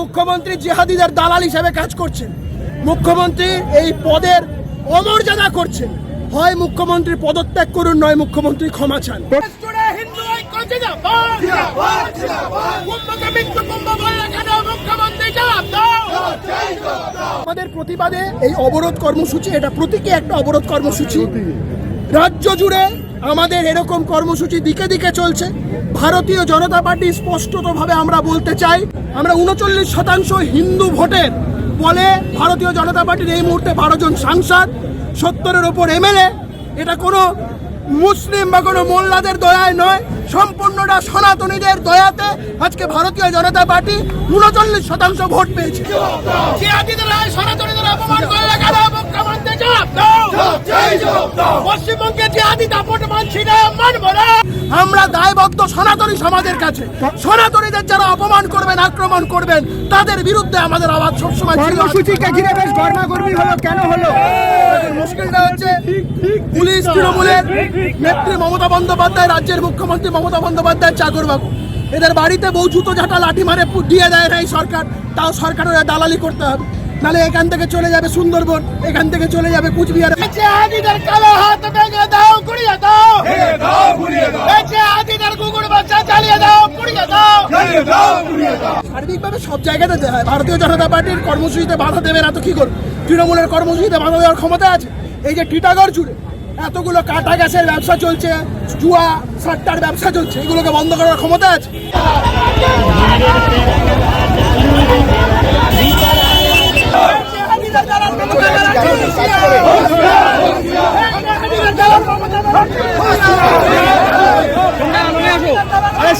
মুখ্যমন্ত্রী জেহাদিদের দালাল হিসেবে কাজ করছেন। মুখ্যমন্ত্রী এই পদের অমর্যাদা করছেন। হয় মুখ্যমন্ত্রী পদত্যাগ করুন নয় মুখ্যমন্ত্রী ক্ষমা চান। আমাদের প্রতিবাদে এই অবরোধ কর্মসূচি এটা প্রতীকী একটা অবরোধ কর্মসূচি। রাজ্য জুড়ে আমাদের এরকম কর্মসূচি দিকে দিকে চলছে। ভারতীয় জনতা পার্টি স্পষ্টতভাবে আমরা বলতে চাই, আমরা উনচল্লিশ শতাংশ হিন্দু ভোটের বলে ভারতীয় জনতা পার্টির এই মুহূর্তে বারো জন সাংসদ, সত্তরের ওপর এমএলএ, এটা কোনো মুসলিম বা কোনো মোল্লাদের দয়ায় নয়, সম্পূর্ণটা সনাতনীদের দয়াতে আজকে ভারতীয় জনতা পার্টি উনচল্লিশ শতাংশ ভোট পেয়েছে। সনাতনীদের অপমান করলে দাপট মানছি না মানব না। আমরা দায়বদ্ধ সনাতনী সমাজের কাছে। সনাতনীদের যারা অপমান করবেন আক্রমণ করবেন তাদের বিরুদ্ধে আমাদের আওয়াজ সবসময় কর্মসূচিকে ঘিরে বেশ গর্মাগর্মি হলো কেন হলো? মুশকিলটা হচ্ছে পুলিশ তৃণমূলের নেত্রী মমতা বন্দ্যোপাধ্যায় রাজ্যের মুখ্যমন্ত্রী মমতা বন্দ্যোপাধ্যায় চাকরবাবু এদের বাড়িতে বউ জুতো ঝাঁটা লাঠি মারে দিয়ে দেয় না এই সরকার। তাও সরকারের দালালি করতে হবে। নালে এখান থেকে চলে যাবে সুন্দরবন এখান থেকে চলে যাবে কুচবিহার। আদিদের কালো হাত ভেঙে দাও গুড়িয়ে দাও। সার্বিকভাবে সব জায়গাতে দেয়া হয়। ভারতীয় জনতা পার্টির কর্মসূচিতে বাধা দেবে না তো কি করবে? তৃণমূলের কর্মসূচিতে বাধা দেওয়ার ক্ষমতা আছে? এই যে টিটাগড় জুড়ে এতগুলো কাটা গ্যাসের ব্যবসা চলছে জুয়া সাট্টার ব্যবসা চলছে এগুলোকে বন্ধ করার ক্ষমতা আছে?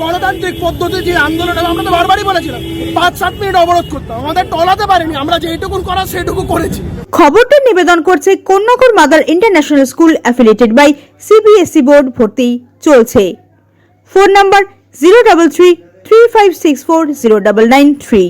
গণতান্ত্রিক পদ্ধতি যে আন্দোলন আমরা তো বারবারই বলেছিলাম। পাঁচ, সাত মিনিট অবরোধ করতাম আমাদের টলাতে পারেনি। আমরা যেটুকুন করা, সেটুকু করেছি। খবরটা নিবেদন করছে কন্যাকর mother international school affiliated by CBSE board ভর্তি চলছে। Phone number zero double three three five six four zero double nine three.